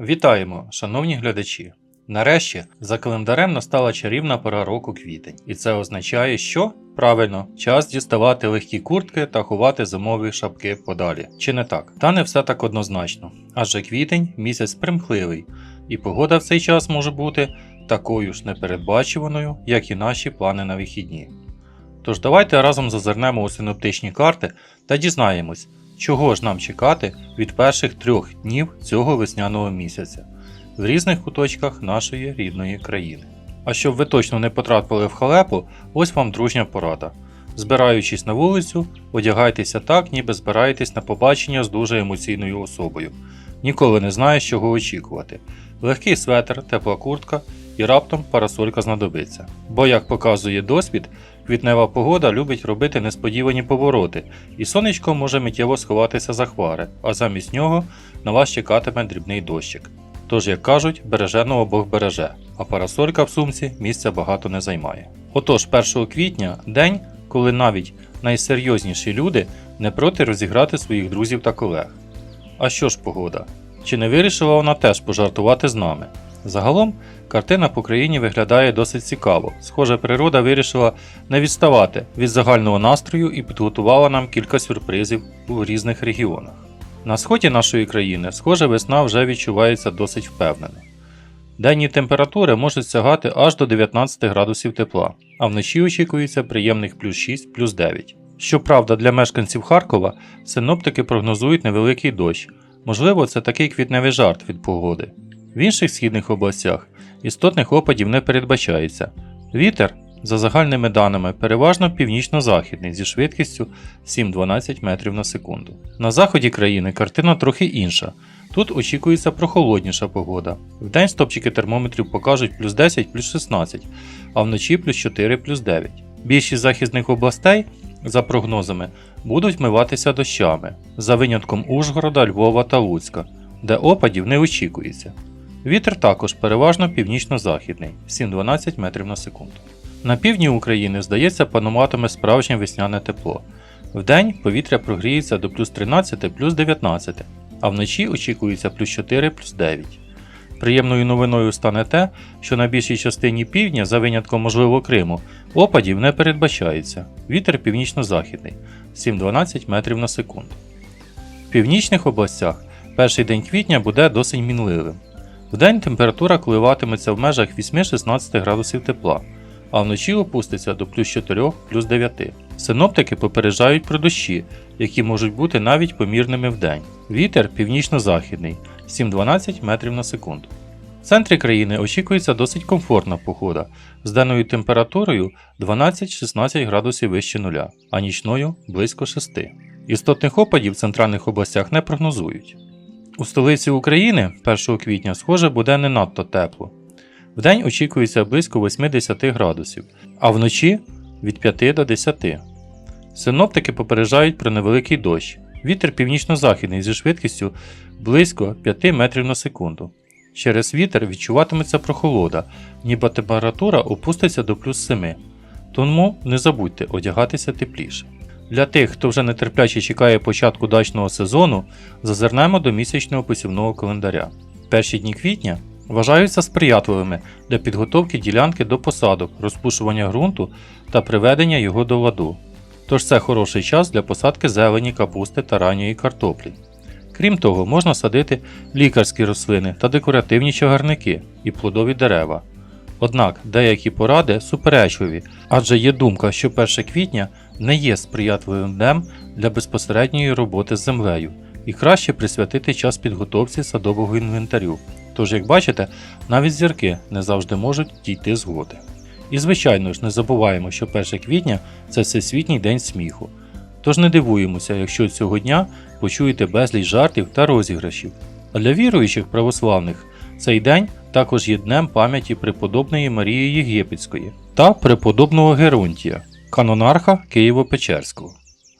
Вітаємо, шановні глядачі! Нарешті за календарем настала чарівна пора року квітень, і це означає, що правильно час діставати легкі куртки та ховати зимові шапки подалі. Чи не так? Та не все так однозначно. Адже квітень місяць примхливий, і погода в цей час може бути такою ж непередбачуваною, як і наші плани на вихідні. Тож давайте разом зазирнемо у синоптичні карти та дізнаємось, чого ж нам чекати від перших трьох днів цього весняного місяця в різних куточках нашої рідної країни. А щоб ви точно не потрапили в халепу, ось вам дружня порада. Збираючись на вулицю, одягайтеся так, ніби збираєтесь на побачення з дуже емоційною особою. Ніколи не знаєш, чого очікувати. Легкий светр, тепла куртка і раптом парасолька знадобиться. Бо, як показує досвід, квітнева погода любить робити несподівані повороти, і сонечко може миттєво сховатися за хвари, а замість нього на вас чекатиме дрібний дощик. Тож, як кажуть, береженого Бог береже, а парасолька в сумці місця багато не займає. Отож, 1 квітня день, коли навіть найсерйозніші люди не проти розіграти своїх друзів та колег. А що ж погода? Чи не вирішила вона теж пожартувати з нами? Загалом, картина по країні виглядає досить цікаво. Схоже, природа вирішила не відставати від загального настрою і підготувала нам кілька сюрпризів у різних регіонах. На сході нашої країни, схоже, весна вже відчувається досить впевнено. Денні температури можуть сягати аж до 19 градусів тепла, а вночі очікується приємних плюс 6 плюс 9. Щоправда, для мешканців Харкова синоптики прогнозують невеликий дощ. Можливо, це такий квітневий жарт від погоди. В інших східних областях істотних опадів не передбачається. Вітер, за загальними даними, переважно північно-західний зі швидкістю 7-12 метрів на секунду. На заході країни картина трохи інша. Тут очікується прохолодніша погода. Вдень стопчики термометрів покажуть плюс 10 плюс 16, а вночі плюс 4 плюс 9. Більшість західних областей, за прогнозами, будуть вмиватися дощами, за винятком Ужгорода, Львова та Луцька, де опадів не очікується. Вітер також переважно північно-західний 7-12 метрів на секунду. На півдні України, здається, пануватиме справжнє весняне тепло. Вдень повітря прогріється до плюс 13 плюс 19, а вночі очікується плюс 4 плюс 9. Приємною новиною стане те, що на більшій частині півдня, за винятком можливо Криму, опадів не передбачається. Вітер північно-західний 7-12 метрів на секунду. В північних областях перший день квітня буде досить мінливим. Вдень температура коливатиметься в межах 8-16 градусів тепла, а вночі опуститься до плюс 4 плюс 9. Синоптики попереджають про дощі, які можуть бути навіть помірними вдень. Вітер північно-західний 7-12 метрів на секунду. В центрі країни очікується досить комфортна погода з денною температурою 12-16 градусів вище нуля, а нічною близько 6. Істотних опадів в центральних областях не прогнозують. У столиці України 1 квітня, схоже, буде не надто тепло. Вдень очікується близько 80 градусів, а вночі від 5 до 10. Синоптики попереджають про невеликий дощ. Вітер північно-західний зі швидкістю близько 5 метрів на секунду. Через вітер відчуватиметься прохолода, ніби температура опуститься до плюс 7. Тому не забудьте одягатися тепліше. Для тих, хто вже нетерпляче чекає початку дачного сезону, зазирнемо до місячного посівного календаря. Перші дні квітня вважаються сприятливими для підготовки ділянки до посадок, розпушування ґрунту та приведення його до ладу. Тож це хороший час для посадки зелені, капусти та ранньої картоплі. Крім того, можна садити лікарські рослини та декоративні чагарники і плодові дерева. Однак деякі поради суперечливі, адже є думка, що 1 квітня не є сприятливим днем для безпосередньої роботи з землею і краще присвятити час підготовці садового інвентарю. Тож, як бачите, навіть зірки не завжди можуть дійти згоди. І звичайно ж не забуваємо, що 1 квітня це всесвітній день сміху. Тож не дивуємося, якщо цього дня почуєте безліч жартів та розіграшів. А для віруючих православних цей день також є днем пам'яті преподобної Марії Єгипетської та преподобного Геронтія, канонарха Києво-Печерського.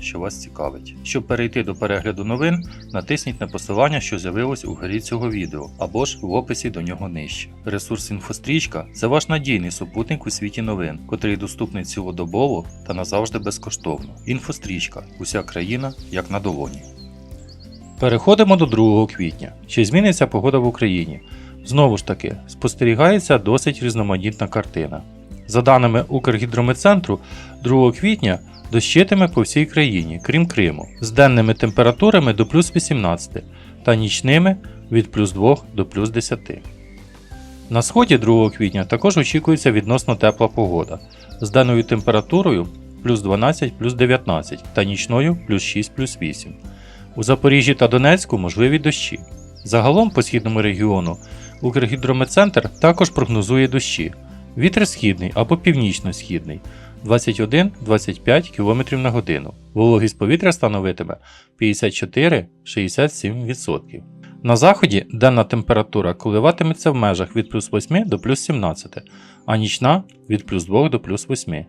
що вас цікавить. Щоб перейти до перегляду новин, натисніть на посилання, що з'явилось у горі цього відео, або ж в описі до нього нижче. Ресурс інфострічка це ваш надійний супутник у світі новин, котрий доступний цілодобово та назавжди безкоштовно. Інфострічка уся країна як на долоні. Переходимо до 2 квітня. Чи зміниться погода в Україні? Знову ж таки, спостерігається досить різноманітна картина. За даними Укргідрометцентру, 2 квітня дощитиме по всій країні, крім Криму, з денними температурами до плюс 18 та нічними від плюс 2 до плюс 10. На сході 2 квітня також очікується відносно тепла погода з денною температурою плюс 12 плюс 19 та нічною плюс 6 плюс 8. У Запоріжжі та Донецьку можливі дощі. Загалом по східному регіону Укргідрометцентр також прогнозує дощі. Вітер східний або північно-східний 21-25 км на годину. Вологість повітря становитиме 54-67%. На заході денна температура коливатиметься в межах від плюс 8 до плюс 17, а нічна від плюс 2 до плюс 8.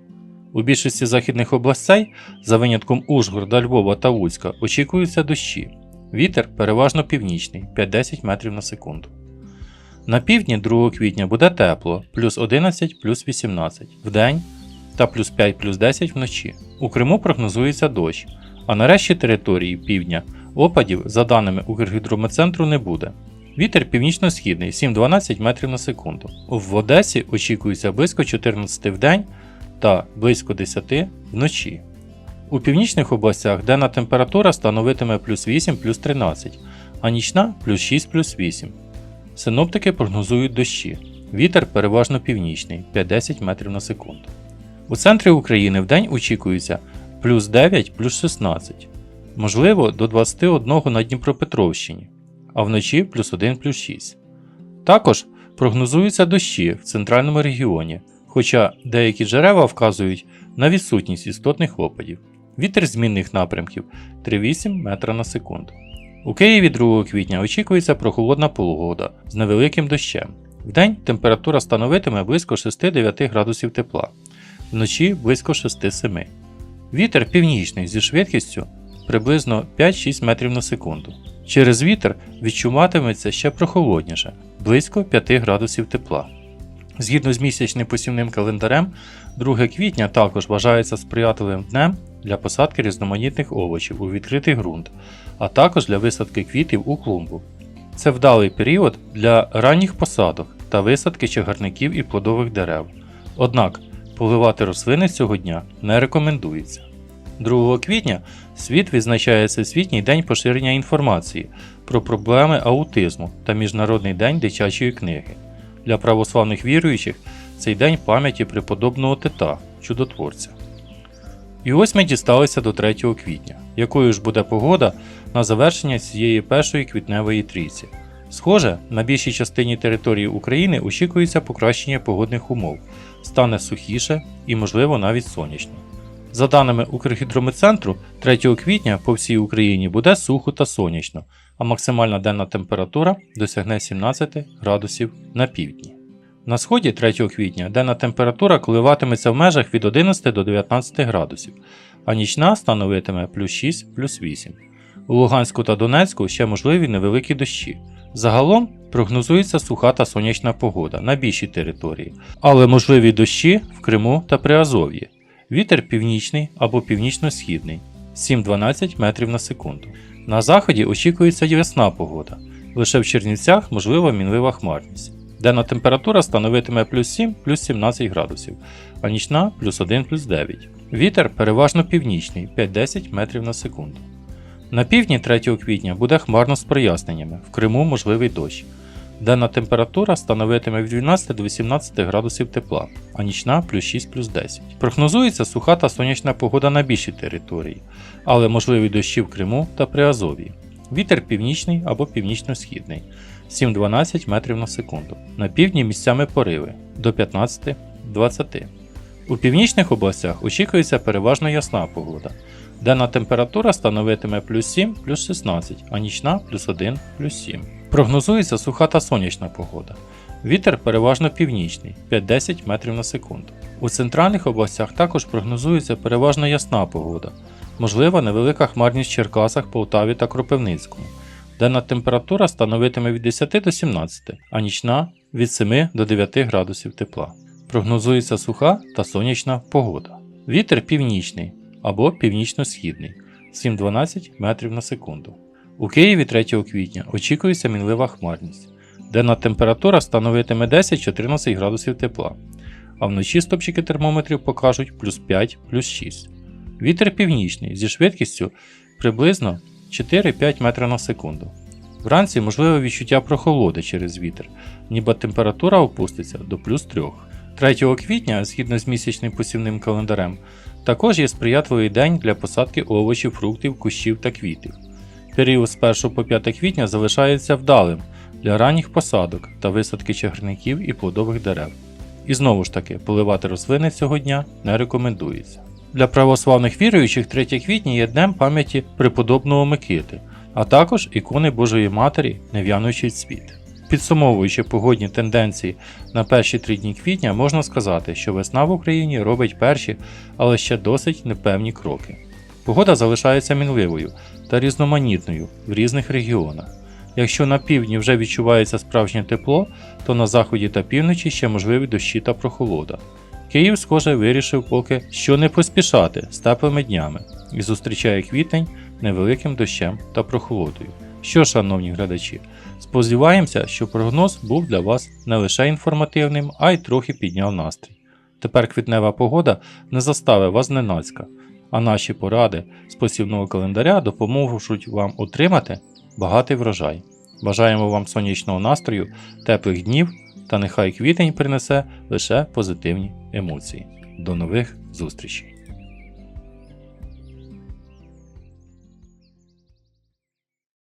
У більшості західних областей, за винятком Ужгорода, Львова та Луцька, очікуються дощі. Вітер переважно північний 5-10 метрів на секунду. На півдні 2 квітня буде тепло плюс 11 плюс 18 в день та плюс 5 плюс 10 вночі. У Криму прогнозується дощ, а на решті території півдня опадів, за даними Укргідрометцентру, не буде. Вітер північно-східний 7-12 метрів на секунду. В Одесі очікується близько 14 в день та близько 10 вночі. У північних областях денна температура становитиме плюс 8 плюс 13, а нічна плюс 6 плюс 8. Синоптики прогнозують дощі. Вітер переважно північний 5-10 метрів на секунду. У центрі України вдень очікується плюс 9 плюс 16, можливо до 21 на Дніпропетровщині, а вночі плюс 1 плюс 6. Також прогнозуються дощі в центральному регіоні, хоча деякі джерела вказують на відсутність істотних опадів. Вітер змінних напрямків 3,8 метра на секунду. У Києві 2 квітня очікується прохолодна погода з невеликим дощем. Вдень температура становитиме близько 6-9 градусів тепла, вночі близько 6-7. Вітер північний зі швидкістю приблизно 5-6 метрів на секунду. Через вітер відчуватиметься ще прохолодніше близько 5 градусів тепла. Згідно з місячним посівним календарем, 2 квітня також вважається сприятливим днем для посадки різноманітних овочів у відкритий ґрунт, а також для висадки квітів у клумбу. Це вдалий період для ранніх посадок та висадки чагарників і плодових дерев. Однак поливати рослини цього дня не рекомендується. 2 квітня світ відзначає Всесвітній день поширення інформації про проблеми аутизму та Міжнародний день дитячої книги. Для православних віруючих цей день пам'яті преподобного Тита, чудотворця. І ось ми дісталися до 3 квітня, якою ж буде погода на завершення цієї першої квітневої трійці. Схоже, на більшій частині території України очікується покращення погодних умов, стане сухіше і, можливо, навіть сонячно. За даними Укргідрометцентру, 3 квітня по всій Україні буде сухо та сонячно, а максимальна денна температура досягне 17 градусів на півдні. На сході 3 квітня денна температура коливатиметься в межах від 11 до 19 градусів, а нічна становитиме плюс 6 плюс 8. У Луганську та Донецьку ще можливі невеликі дощі. Загалом прогнозується суха та сонячна погода на більшій території, але можливі дощі в Криму та Приазов'ї. Вітер північний або північно-східний 7-12 метрів на секунду. На заході очікується ясна погода. Лише в Чернівцях можлива мінлива хмарність. Денна температура становитиме плюс 7 плюс 17 градусів, а нічна плюс 1 плюс 9. Вітер переважно північний 5-10 метрів на секунду. На півдні 3 квітня буде хмарно з проясненнями, в Криму можливий дощ. Денна температура становитиме від 12 до 18 градусів тепла, а нічна плюс 6 плюс 10. Прогнозується суха та сонячна погода на більшій території, але можливі дощі в Криму та Приазов'ї. Вітер північний або північно-східний 7-12 метрів на секунду. На півдні місцями пориви до 15-20. У північних областях очікується переважно ясна погода. Денна температура становитиме плюс 7 плюс 16, а нічна плюс 1 плюс 7. Прогнозується суха та сонячна погода. Вітер переважно північний 5-10 метрів на секунду. У центральних областях також прогнозується переважно ясна погода. Можлива невелика хмарність в Черкасах, Полтаві та Кропивницькому. Денна температура становитиме від 10 до 17, а нічна від 7 до 9 градусів тепла. Прогнозується суха та сонячна погода. Вітер північний або північно-східний 7-12 метрів на секунду. У Києві 3 квітня очікується мінлива хмарність. Денна температура становитиме 10-14 градусів тепла, а вночі стопчики термометрів покажуть плюс 5 плюс 6. Вітер північний зі швидкістю приблизно 4-5 метрів на секунду. Вранці можливе відчуття прохолоди через вітер, ніби температура опуститься до плюс 3. 3 квітня, згідно з місячним посівним календарем, також є сприятливий день для посадки овочів, фруктів, кущів та квітів. Період з 1 по 5 квітня залишається вдалим для ранніх посадок та висадки чагарників і плодових дерев. І знову ж таки, поливати рослини цього дня не рекомендується. Для православних віруючих 3 квітня є днем пам'яті преподобного Микити, а також ікони Божої Матері Нев'януючий цвіт. Підсумовуючи погодні тенденції на перші три дні квітня, можна сказати, що весна в Україні робить перші, але ще досить непевні кроки. Погода залишається мінливою та різноманітною в різних регіонах. Якщо на півдні вже відчувається справжнє тепло, то на заході та півночі ще можливі дощі та прохолода. Київ, схоже, вирішив поки що не поспішати з теплими днями і зустрічає квітень невеликим дощем та прохолодою. Що, шановні глядачі, сподіваємося, що прогноз був для вас не лише інформативним, а й трохи підняв настрій. Тепер квітнева погода не заставить вас зненацька, а наші поради з посівного календаря допоможуть вам отримати багатий врожай. Бажаємо вам сонячного настрою, теплих днів та нехай квітень принесе лише позитивні емоції. До нових зустрічей!